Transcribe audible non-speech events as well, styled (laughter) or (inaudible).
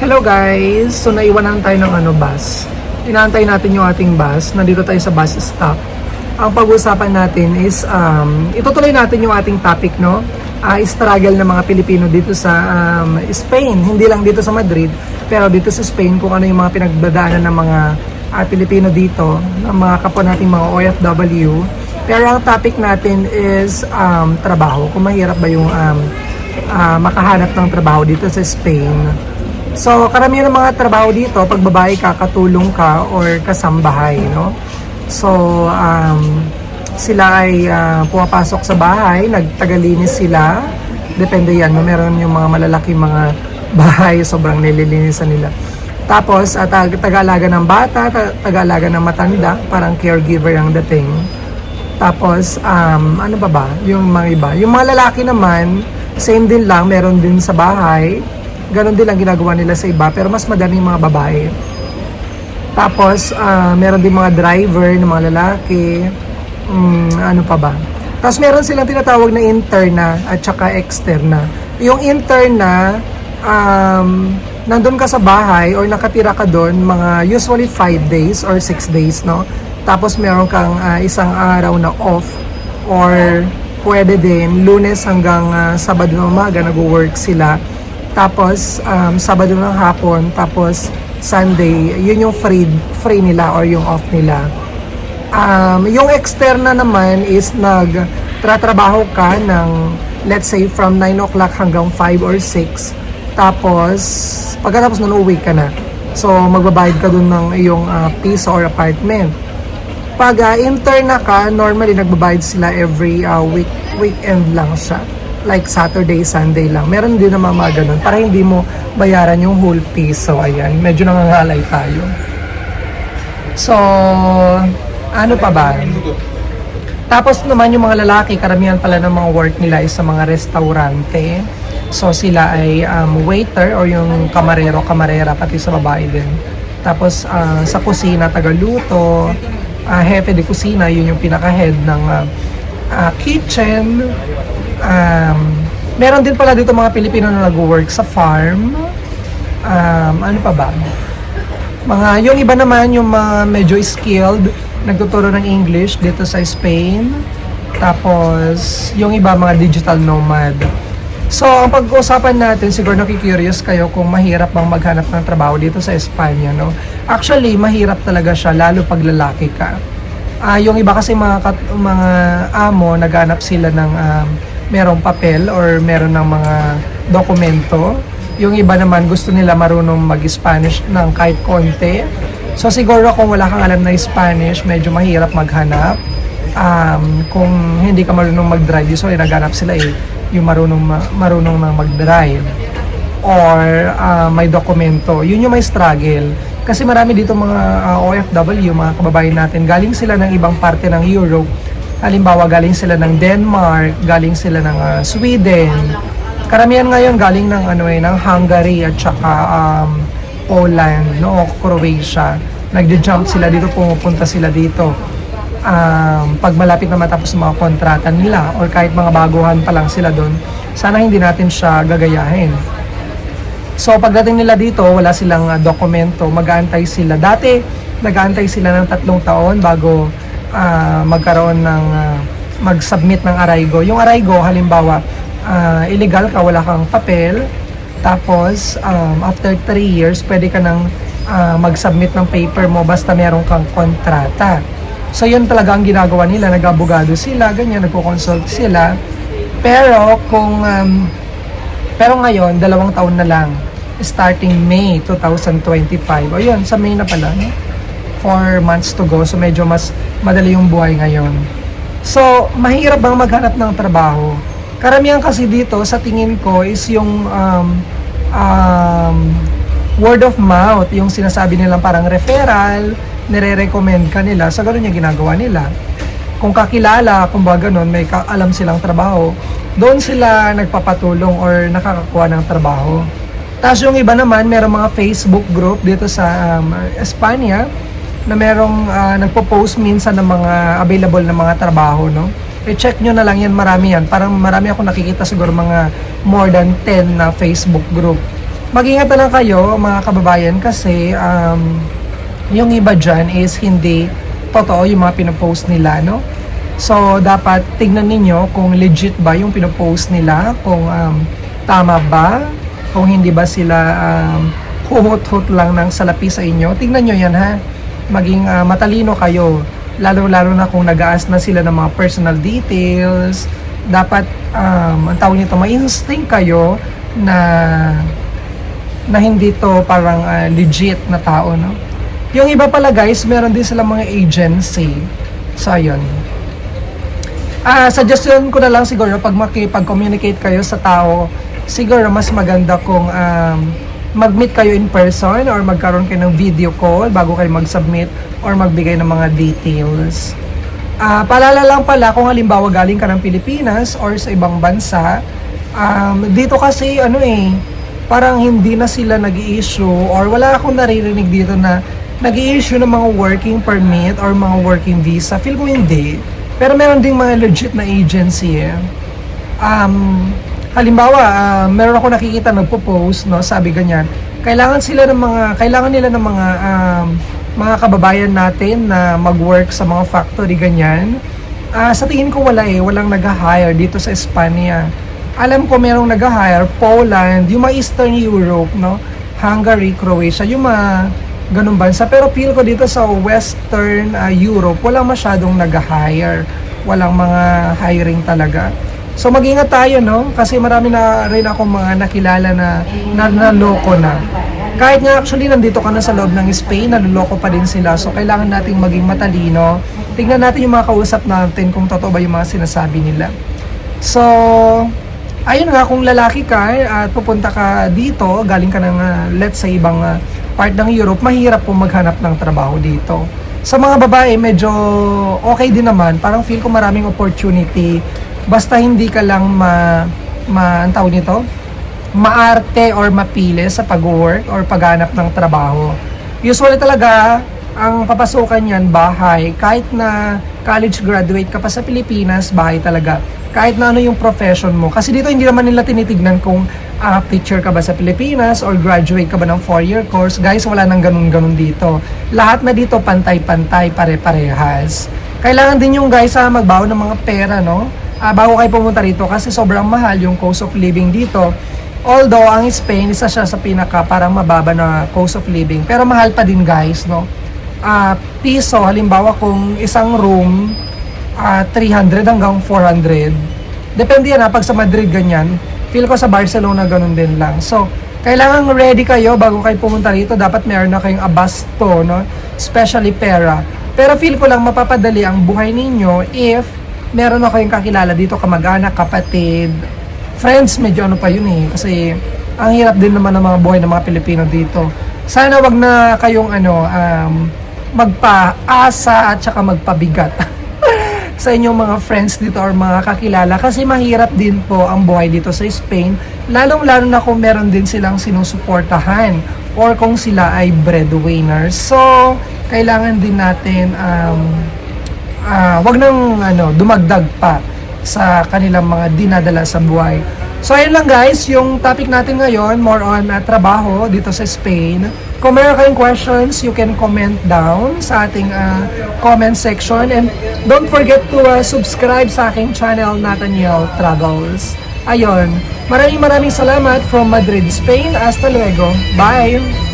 Hello guys! So naiwanan tayo ng ano bus. Inaantay natin yung ating bus. Nandito tayo sa bus stop. Ang pag-uusapan natin is um, itutuloy natin yung ating topic no. Ah, struggle ng mga Pilipino dito sa um, Spain, hindi lang dito sa Madrid, pero dito sa Spain kung ano yung mga pinagdadaanan ng mga ah, Pilipino dito, ng mga kapwa nating mga OFW. Pero ang topic natin is um, trabaho. Kung mahirap ba yung um, ah, makahanap ng trabaho dito sa Spain. So, karamihan ng mga trabaho dito, pag babae ka, katulong ka or kasambahay, no? So, um, sila ay ah, pumapasok sa bahay, nagtagalinis sila. Depende yan, no? meron yung mga malalaki mga (laughs) bahay, sobrang nililinisan nila. Tapos, at tag taga-alaga ng bata, ta- taga-alaga ng matanda, parang caregiver ang dating. Tapos, um, ano ba ba? Yung mga iba. Yung mga lalaki naman, same din lang, meron din sa bahay. Ganon din lang ginagawa nila sa iba, pero mas madaming mga babae. Tapos, ah, meron din mga driver ng mga lalaki. Mm, ano pa ba? Tapos meron silang tinatawag na interna at saka externa. Yung interna, um, nandun ka sa bahay or nakatira ka doon mga usually 5 days or 6 days, no? Tapos meron kang ah, isang araw na off or pwede din lunes hanggang ah, sabado ng umaga nag-work sila. Tapos um, sabado ng hapon, tapos Sunday, yun yung free free nila or yung off nila. Um, yung externa naman is nagtratrabaho ka ng let's say from 9 o'clock hanggang 5 or 6. Tapos pagkatapos nun uwi ka na. So magbabayad ka dun ng iyong ah, piso or apartment. Pag uh, interna ka, normally nagbabayad sila every ah, week weekend lang siya. Like Saturday, Sunday lang. Meron din naman mga ganun para hindi mo bayaran yung whole piso. Ayan, medyo nangangalay tayo. So, ano pa ba? Tapos naman yung mga lalaki, karamihan pala ng mga work nila is sa mga restaurante. So sila ay um, waiter or yung kamarero, kamarera, pati sa babae din. Tapos ah, sa kusina, tagaluto, ah, hefe de kusina, yun yung pinaka-head ng ah, ah, kitchen. Um, meron din pala dito mga Pilipino na nag-work sa farm. Um, ano pa ba? Mga, yung iba naman, yung mga medyo skilled, nagtuturo ng English dito sa Spain. Tapos, yung iba, mga digital nomad. So, ang pag-uusapan natin, siguro nakikurious kayo kung mahirap bang maghanap ng trabaho dito sa Espanya, no? Actually, mahirap talaga siya, lalo pag lalaki ka. Ah, yung iba kasi mga kat- mga amo naghanap sila ng um, merong papel or meron ng mga dokumento. Yung iba naman gusto nila marunong mag-Spanish ng kahit konti. So siguro kung wala kang alam na Spanish, medyo mahirap maghanap. Um, kung hindi ka marunong mag-drive, usually naghanap sila eh, yung marunong ma- marunong na mag-drive or ah, may dokumento. Yun yung may struggle. Kasi marami dito mga ah, OFW, mga kababayan natin, galing sila ng ibang parte ng Europe. Halimbawa, galing sila ng Denmark, galing sila ng ah, Sweden. Karamihan ngayon galing ng ano eh, ng Hungary at saka um, Poland, no, Croatia. Nagde-jump sila dito, pumupunta sila dito. Um, pag malapit na matapos mga kontrata nila or kahit mga baguhan pa lang sila doon, sana hindi natin siya gagayahin. So pagdating nila dito, wala silang ah, dokumento, mag-aantay sila. Dati, nag-aantay sila ng tatlong taon bago ah, magkaroon ng, ah, mag-submit ng Araigo. Yung Araigo, halimbawa, ah, illegal ka, wala kang papel, tapos um, after 3 years, pwede ka nang ah, mag-submit ng paper mo basta meron kang kontrata. So yun talaga ang ginagawa nila, nag-abogado sila, ganyan, nagko-consult sila. Pero kung um, pero ngayon, dalawang taon na lang. Starting May 2025. O yun, sa May na pala. No? Four months to go. So medyo mas madali yung buhay ngayon. So, mahirap bang maghanap ng trabaho? Karamihan kasi dito, sa tingin ko, is yung um, um, word of mouth. Yung sinasabi nilang parang referral, nire-recommend ka nila. Sa ganun yung ginagawa nila kung kakilala, kung ba ganun, may ka- alam silang trabaho, doon sila nagpapatulong or nakakakuha ng trabaho. Tapos yung iba naman, merong mga Facebook group dito sa um, Espanya na merong ah, nagpo-post minsan ng mga available na mga trabaho, no? I-check nyo na lang yan, marami yan. Parang marami ako nakikita siguro mga more than 10 na Facebook group mag-ingat na lang kayo mga kababayan kasi um, yung iba dyan is hindi totoo yung mga pinopost nila, no? So, dapat tignan ninyo kung legit ba yung pinopost nila, kung um, tama ba, kung hindi ba sila um, huhut-hut lang ng salapi sa inyo. Tignan nyo yan ha. Maging ah, matalino kayo. Lalo-lalo na kung nag-aas na sila ng mga personal details. Dapat, um, ang tawag nito, may instinct kayo na na hindi to parang ah, legit na tao, no? Yung iba pala guys, meron din silang mga agency. So, ayun. Ah, suggestion ko na lang siguro pag makipag-communicate kayo sa tao, siguro mas maganda kung um, mag-meet kayo in person or magkaroon kayo ng video call bago kayo mag-submit or magbigay ng mga details. Ah, paalala lang pala kung halimbawa galing ka ng Pilipinas or sa ibang bansa, um, dito kasi ano eh, parang hindi na sila nag issue or wala akong naririnig dito na nag issue ng mga working permit or mga working visa. Feel ko hindi. Pero meron ding mga legit na agency eh. Um, halimbawa, ah, meron ako nakikita nagpo-post, no, sabi ganyan, kailangan sila ng mga, kailangan nila ng mga, um, mga kababayan natin na mag-work sa mga factory ganyan. Ah, sa tingin ko wala eh, walang nag-hire dito sa Espanya. Alam ko merong nag-hire, Poland, yung mga Eastern Europe, no, Hungary, Croatia, yung mga ganun bansa. Pero feel ko dito sa Western ah, Europe, walang masyadong nag-hire. Walang mga hiring talaga. So mag-ingat tayo, no? Kasi marami na rin ako mga nakilala na, na naloko na. Kahit nga actually nandito ka na sa loob ng Spain, naluloko pa din sila. So kailangan nating maging matalino. Tingnan natin yung mga kausap natin kung totoo ba yung mga sinasabi nila. So, ayun nga, kung lalaki ka at pupunta ka dito, galing ka ng, ah, let's say, ibang ah, part ng Europe, mahirap po maghanap ng trabaho dito. Sa mga babae, medyo okay din naman. Parang feel ko maraming opportunity. Basta hindi ka lang ma, ma ang tawag nito? maarte or mapili sa pag-work or paghanap ng trabaho. Usually talaga, ang papasukan yan, bahay. Kahit na college graduate ka pa sa Pilipinas, bahay talaga. Kahit na ano yung profession mo. Kasi dito hindi naman nila tinitignan kung ah, teacher ka ba sa Pilipinas or graduate ka ba ng 4-year course. Guys, wala nang ganun-ganun dito. Lahat na dito pantay-pantay, pare-parehas. Kailangan din yung guys sa magbaon ng mga pera, no? Ah, bago kayo pumunta rito kasi sobrang mahal yung cost of living dito. Although ang Spain isa siya sa pinaka parang mababa na cost of living, pero mahal pa din guys, no? Ah, piso halimbawa kung isang room ah 300 hanggang 400. Depende yan ha, pag sa Madrid ganyan. Feel ko sa Barcelona ganun din lang. So, kailangan ready kayo bago kayo pumunta rito. Dapat meron na kayong abasto, no? Especially pera. Pero feel ko lang mapapadali ang buhay ninyo if meron na kayong kakilala dito, kamag-anak, kapatid, friends, medyo ano pa yun eh. Kasi ang hirap din naman ng mga buhay ng mga Pilipino dito. Sana wag na kayong ano, um, magpaasa at saka magpabigat (laughs) sa inyong mga friends dito or mga kakilala kasi mahirap din po ang buhay dito sa Spain lalong lalo na kung meron din silang sinusuportahan or kung sila ay breadwinners so kailangan din natin um, ah wag nang ano, dumagdag pa sa kanilang mga dinadala sa buhay. So ayun lang guys, yung topic natin ngayon, more on ah, trabaho dito sa Spain. Kung meron kayong questions, you can comment down sa ating ah, comment section. And don't forget to ah, subscribe sa aking channel, Nathaniel Travels. Ayun, maraming maraming salamat from Madrid, Spain. Hasta luego. Bye!